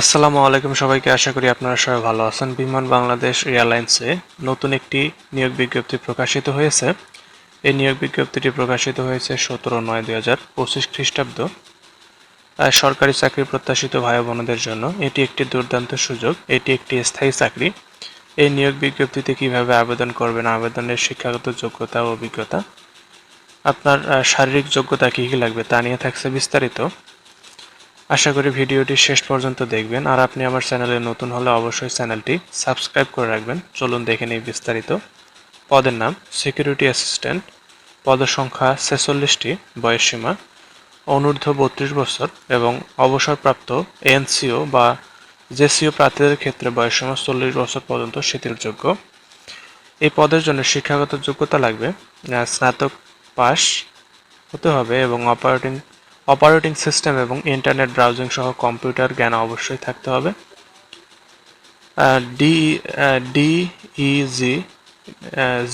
আসসালামু আলাইকুম সবাইকে, আশা করি আপনারা সবাই ভালো আছেন। বিমান বাংলাদেশ এয়ারলাইন্সে নতুন একটি নিয়োগ বিজ্ঞপ্তি প্রকাশিত হয়েছে। এই নিয়োগ বিজ্ঞপ্তিটি প্রকাশিত হয়েছে সতেরো নয় দুই হাজার পঁচিশ খ্রিস্টাব্দ। সরকারি চাকরি প্রত্যাশিত ভাই বোনদের জন্য এটি একটি দুর্দান্ত সুযোগ, এটি একটি স্থায়ী চাকরি। এই নিয়োগ বিজ্ঞপ্তিতে কীভাবে আবেদন করবেন, আবেদনের শিক্ষাগত যোগ্যতা ও অভিজ্ঞতা, আপনার শারীরিক যোগ্যতা কী কী লাগবে তা নিয়ে থাকছে বিস্তারিত। আশা করি ভিডিওটি শেষ পর্যন্ত দেখবেন। আর আপনি আমার চ্যানেলে নতুন হলে অবশ্যই চ্যানেলটি সাবস্ক্রাইব করে রাখবেন। চলুন দেখে নিই বিস্তারিত। পদের নাম সিকিউরিটি অ্যাসিস্ট্যান্ট। পদসংখ্যা ছেচল্লিশটি বয়সসীমা অনূর্ধ্ব বত্রিশ বছর এবং অবসরপ্রাপ্ত এনসিও বা জেসিও প্রার্থীদের ক্ষেত্রে বয়সসীমা চল্লিশ বছর পর্যন্ত শিথিলযোগ্য। এই পদের জন্য শিক্ষাগত যোগ্যতা লাগবে। স্নাতক পাস হতে হবে এবং অপারেটিং অপারেটিং সিস্টেম এবং ইন্টারনেট ব্রাউজিং সহ কম্পিউটার জ্ঞান অবশ্যই থাকতে হবে। ডি ডিইজি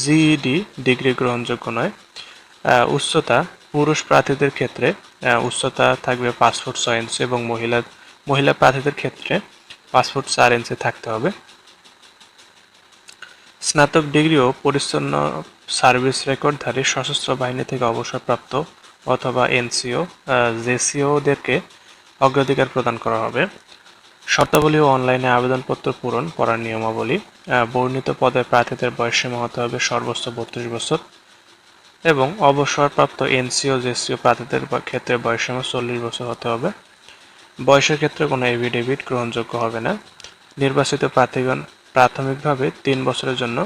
জিইডি ডিগ্রি গ্রহণযোগ্য নয়। উচ্চতা পুরুষ প্রার্থীদের ক্ষেত্রে উচ্চতা থাকবে ফুট ছয় ইঞ্চি এবং মহিলা মহিলা প্রার্থীদের ক্ষেত্রে ফুট চার ইঞ্চি থাকতে হবে। স্নাতক ডিগ্রি ও পরিচ্ছন্ন সার্ভিস রেকর্ডধারী সশস্ত্র বাহিনী থেকে অবসরপ্রাপ্ত অথবা এনসিও জেসিওদেরকে অগ্রাধিকার প্রদান করা হবে। শর্তাবলী ও অনলাইনে আবেদনপত্র পূরণ করার নিয়মাবলী বর্ণিত পদে প্রার্থীদের বয়সসীমা হতে হবে সর্বোচ্চ বত্রিশ বছর এবং অবসরপ্রাপ্ত এনসিও, জেসিও প্রার্থীদের ক্ষেত্রে বয়সসীমা চল্লিশ বছর হতে হবে। বয়সের ক্ষেত্রে কোনো এভিডেভিট গ্রহণযোগ্য হবে না। নির্বাচিত প্রার্থীগণ প্রাথমিকভাবে তিন বছরের জন্য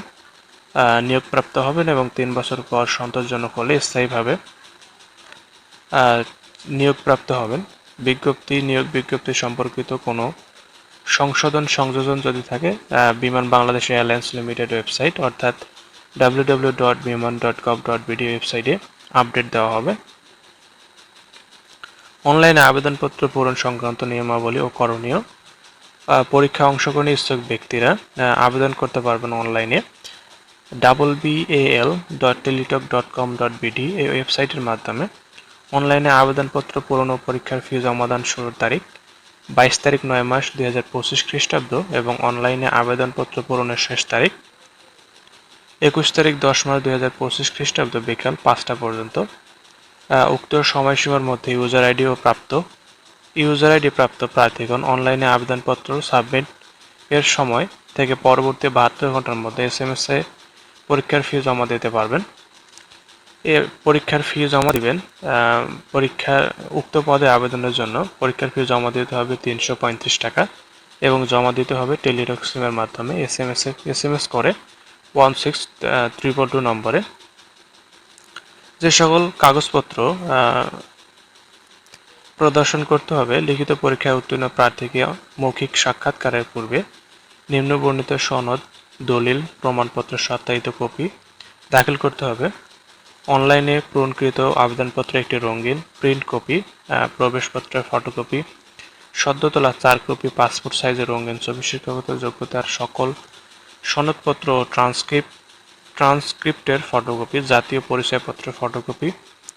নিয়োগপ্রাপ্ত হবেন এবং তিন বছর পর সন্তোষজনক হলে স্থায়ীভাবে নিয়োগপ্রাপ্ত হবেন। বিজ্ঞপ্তি নিয়োগ বিজ্ঞপ্তি সম্পর্কিত কোনো সংশোধন সংযোজন যদি থাকে Biman Bangladesh airlines limited website অর্থাৎ W dot Biman dot gov dot BD ওয়েবসাইটে আপডেট দেওয়া হবে। অনলাইনে আবেদনপত্র পূরণ সংক্রান্ত নিয়মাবলী ও করণীয় আহ, পরীক্ষায় অংশগ্রহণে ইচ্ছুক ব্যক্তিরা আবেদন করতে পারবেন অনলাইনে। Double BAL dot Teletalk dot com dot BD এই ওয়েবসাইটের মাধ্যমে। অনলাইনে আবেদনপত্র পূরণ ও পরীক্ষার ফি জমাদান শুরুর তারিখ, বাইশ তারিখ নয় মাস দুই হাজার পঁচিশ খ্রিস্টাব্দ এবং অনলাইনে আবেদনপত্র পূরণের শেষ তারিখ, একুশ তারিখ দশ মাস দুই হাজার পঁচিশ খ্রিস্টাব্দ বিকাল পাঁচটা পর্যন্ত। উক্ত সময়সীমার মধ্যে ইউজার আইডি ও প্রাপ্ত, ইউজার আইডি প্রাপ্ত প্রার্থীগণ অনলাইনে আবেদনপত্র সাবমিট এর সময় থেকে পরবর্তী বাহাত্তর ঘণ্টার মধ্যে এস এম এস এ পরীক্ষার ফি জমা দিতে পারবেন। এ পরীক্ষার ফি জমা দিবেন পরীক্ষা উক্ত পদে আবেদনের জন্য পরীক্ষার ফি জমা দিতে হবে তিনশো পঁয়ত্রিশ টাকা এবং জমা দিতে হবে টেলিটক সিমের মাধ্যমে S M S S M S করে ওয়ান সিক্স ট্রিপল টু নম্বরে। যে সকল কাগজপত্র প্রদর্শন করতে হবে, লিখিত পরীক্ষায় উত্তীর্ণ প্রার্থীকে মৌখিক সাক্ষাৎকারের পূর্বে নিম্নবর্ণিত সনদ, দলিল, প্রমাণপত্র, সত্যায়িত কপি দাখিল করতে হবে। অনলাইনে পূরণকৃত আবেদনপত্রে একটি রঙিন প্রিন্ট কপি প্রবেশপত্রের ফটোকপি সদ্য তোলা চার কপি, পাসপোর্ট সাইজের রঙিন ছবি, শিক্ষাগত যোগ্যতার সকল সনদপত্র ও ট্রান্সক্রিপ্ট ট্রান্সক্রিপ্টের ফটোকপি, জাতীয় পরিচয়পত্রের ফটোকপি,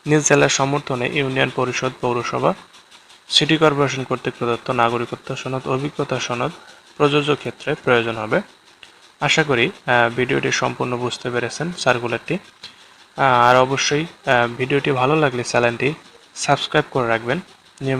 নিজ জেলার সমর্থনে ইউনিয়ন পরিষদ, পৌরসভা, সিটি কর্পোরেশন কর্তৃক প্রদত্ত নাগরিকত্ব সনদ, অভিজ্ঞতা সনদ, প্রযোজ্য ক্ষেত্রে প্রয়োজন হবে। আশা করি ভিডিওটি সম্পূর্ণ বুঝতে পেরেছেন, সার্কুলারটি। আর অবশ্যই ভিডিওটি ভালো লাগলে চ্যানেলটি সাবস্ক্রাইব করে রাখবেন।